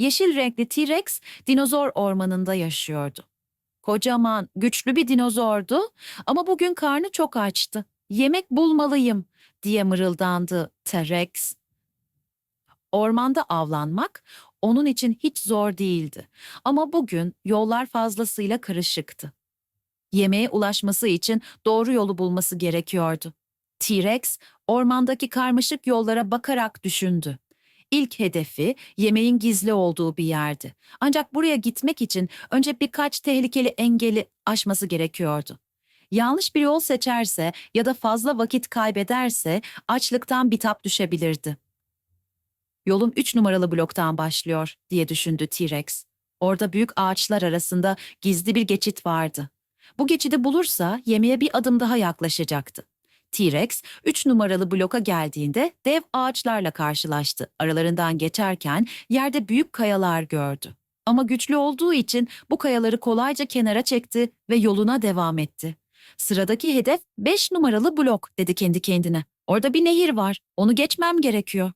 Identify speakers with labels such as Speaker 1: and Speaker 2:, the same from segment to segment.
Speaker 1: Yeşil renkli T-Rex dinozor ormanında yaşıyordu. Kocaman, güçlü bir dinozordu ama bugün karnı çok açtı. Yemek bulmalıyım diye mırıldandı T-Rex. Ormanda avlanmak onun için hiç zor değildi. Ama bugün yollar fazlasıyla karışıktı. Yemeğe ulaşması için doğru yolu bulması gerekiyordu. T-Rex ormandaki karmaşık yollara bakarak düşündü. İlk hedefi yemeğin gizli olduğu bir yerdi. Ancak buraya gitmek için önce birkaç tehlikeli engeli aşması gerekiyordu. Yanlış bir yol seçerse ya da fazla vakit kaybederse açlıktan bitap düşebilirdi. Yolum üç numaralı bloktan başlıyor diye düşündü T-Rex. Orada büyük ağaçlar arasında gizli bir geçit vardı. Bu geçidi bulursa yemeğe bir adım daha yaklaşacaktı. T-Rex 3 numaralı bloka geldiğinde dev ağaçlarla karşılaştı. Aralarından geçerken yerde büyük kayalar gördü. Ama güçlü olduğu için bu kayaları kolayca kenara çekti ve yoluna devam etti. Sıradaki hedef 5 numaralı blok dedi kendi kendine. Orada bir nehir var. Onu geçmem gerekiyor.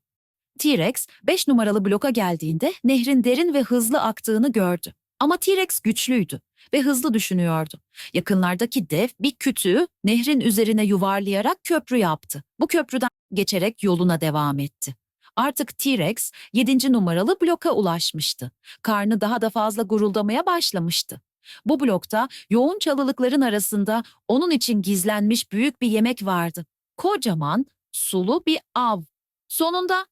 Speaker 1: T-Rex 5 numaralı bloka geldiğinde nehrin derin ve hızlı aktığını gördü. Ama T-Rex güçlüydü ve hızlı düşünüyordu. Yakınlardaki dev bir kütüğü nehrin üzerine yuvarlayarak köprü yaptı. Bu köprüden geçerek yoluna devam etti. Artık T-Rex 7. numaralı bloka ulaşmıştı. Karnı daha da fazla guruldamaya başlamıştı. Bu blokta yoğun çalılıkların arasında onun için gizlenmiş büyük bir yemek vardı. Kocaman, sulu bir av. Sonunda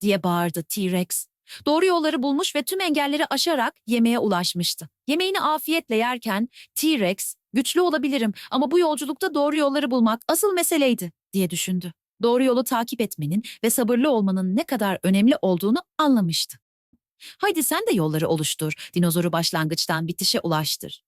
Speaker 1: diye bağırdı T-Rex. Doğru yolları bulmuş ve tüm engelleri aşarak yemeğe ulaşmıştı. Yemeğini afiyetle yerken T-Rex, güçlü olabilirim ama bu yolculukta doğru yolları bulmak asıl meseleydi diye düşündü. Doğru yolu takip etmenin ve sabırlı olmanın ne kadar önemli olduğunu anlamıştı. Haydi sen de yolları oluştur, dinozoru başlangıçtan bitişe ulaştır.